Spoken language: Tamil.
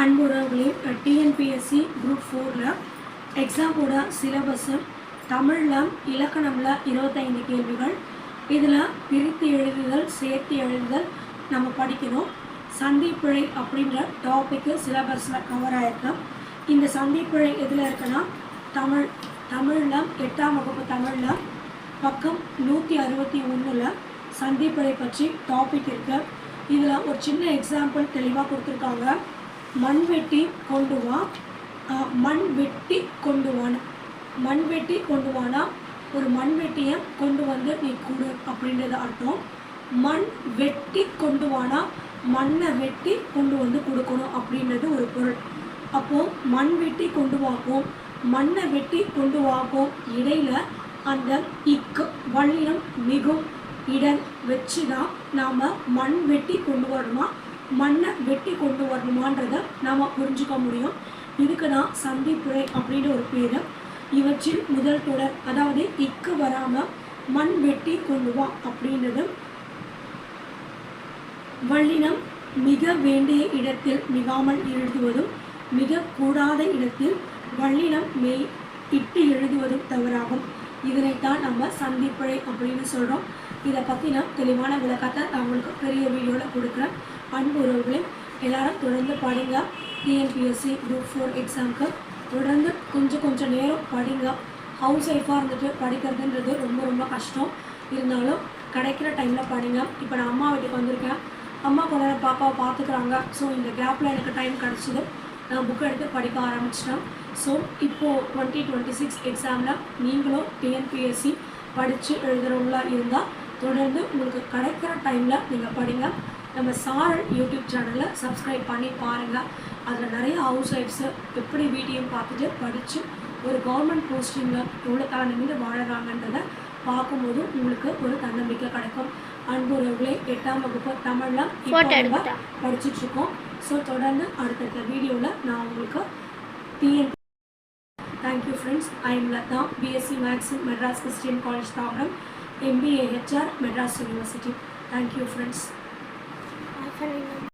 அன்புறவர்களே டிஎன்பிஎஸ்சி குரூப் ஃபோரில் எக்ஸாமோட சிலபஸ்ஸு தமிழில் இலக்கணமில் இருபத்தைந்து கேள்விகள். இதில் பிரித்து எழுதுதல் சேர்த்து எழுதுதல் நம்ம படிக்கணும். சந்திப்பிழை அப்படின்ற டாப்பிக்கு சிலபஸில் கவர் ஆகிருக்கு இந்த சந்திப்பிழை எதில் இருக்குன்னா தமிழ் தமிழில் எட்டாம் வகுப்பு தமிழில் பக்கம் நூற்றி அறுபத்தி ஒன்றில் சந்திப்பிழை பற்றி டாபிக் இருக்குது இதில் ஒரு சின்ன எக்ஸாம்பிள் தெளிவாக கொடுத்துருக்காங்க. மண் வெட்டி கொண்டு வா. மண் வெட்டி கொண்டு வான்னு மண் வெட்டி கொண்டு வானா ஒரு மண் வெட்டியை கொண்டு வந்து நீ கொடு அப்படின்றது அர்த்தம். மண் வெட்டி கொண்டு வானா மண்ணை வெட்டி கொண்டு வந்து கொடுக்கணும் அப்படின்றது ஒரு பொருள். அப்போது மண் வெட்டி கொண்டு வாக்கும் மண்ணை வெட்டி கொண்டு வாக்கும் இடையில அந்த இக்கு வள்ளினம் மிகும் இடம் வச்சு தான் நாம் மண் வெட்டி கொண்டு வரணுமா? மண்ணை வெட்டி கொண்டு வரணுமான்றதை நாம் புரிஞ்சுக்க முடியும். இதுக்கு தான் சந்திப்புரை அப்படின்ற ஒரு பேர். இவற்றில் முதல் தொடர் அதாவது இக்கு வராமல் மண் வெட்டி கொண்டு வா அப்படின்றது. வள்ளினம் மிக வேண்டிய இடத்தில் மிகாமல் எழுதுவதும் மிக கூடாத இடத்தில் வள்ளினம் மெய் இட்டு எழுதுவதும் தவறாகும். இதனைத்தான் நம்ம சந்திப்பிழை அப்படின்னு சொல்கிறோம் இதை பற்றி நான் தெளிவான விளக்கத்தை அவங்களுக்கு பெரிய வீடியோவில் கொடுக்குறேன். அன்பு உறவுகளே எல்லாரும் தொடர்ந்து படிங்க. டிஎன்பிஎஸ்சி குரூப் ஃபோர் எக்ஸாமுக்கு தொடர்ந்து கொஞ்சம் கொஞ்சம் நேரம் படிங்க. ஹவுஸ் ஒய்ஃபாக இருந்துட்டு படிக்கிறதுன்றது ரொம்ப ரொம்ப கஷ்டம். இருந்தாலும் கிடைக்கிற டைமில் படிங்க. இப்போ நான் அம்மா வீட்டுக்கு வந்திருக்கேன். அம்மா கொண்டாட பாப்பாவை பார்த்துக்குறாங்க. ஸோ இந்த கேப்பில் எனக்கு டைம் கிடச்சிது. நான் புக் எடுத்து படிக்க ஆரம்பிச்சிட்டேன் ஸோ இப்போது டுவெண்ட்டி டுவெண்ட்டி சிக்ஸ் எக்ஸாமில் நீங்களும் டிஎன்பிஎஸ்சி படித்து எழுதுகிறவங்களா இருந்தால் தொடர்ந்து உங்களுக்கு கிடைக்கிற டைமில் நீங்கள் படிங்க. நம்ம சார் யூடியூப் சேனலை சப்ஸ்கிரைப் பண்ணி பாருங்கள் அதில் நிறைய ஹவுஸ் ஒய்ஃப்ஸு எப்படி வீடியோ பார்த்துட்டு படித்து ஒரு கவர்மெண்ட் போஸ்டிங்கில் எவ்வளோ நிமிந்து வாழறாங்கன்றதை பார்க்கும்போது உங்களுக்கு ஒரு தன்னம்பிக்கை கிடைக்கும். அன்பு உறவுகளே எட்டாம் வகுப்பு தமிழில் இப்போ ஸோ தொடர்ந்து அடுத்தடுத்த வீடியோவில் நான் உங்களுக்கு TN thank you friends I am Latha BSc maths Madras Christian College தாவரம் MBA HR Madras University thank you friends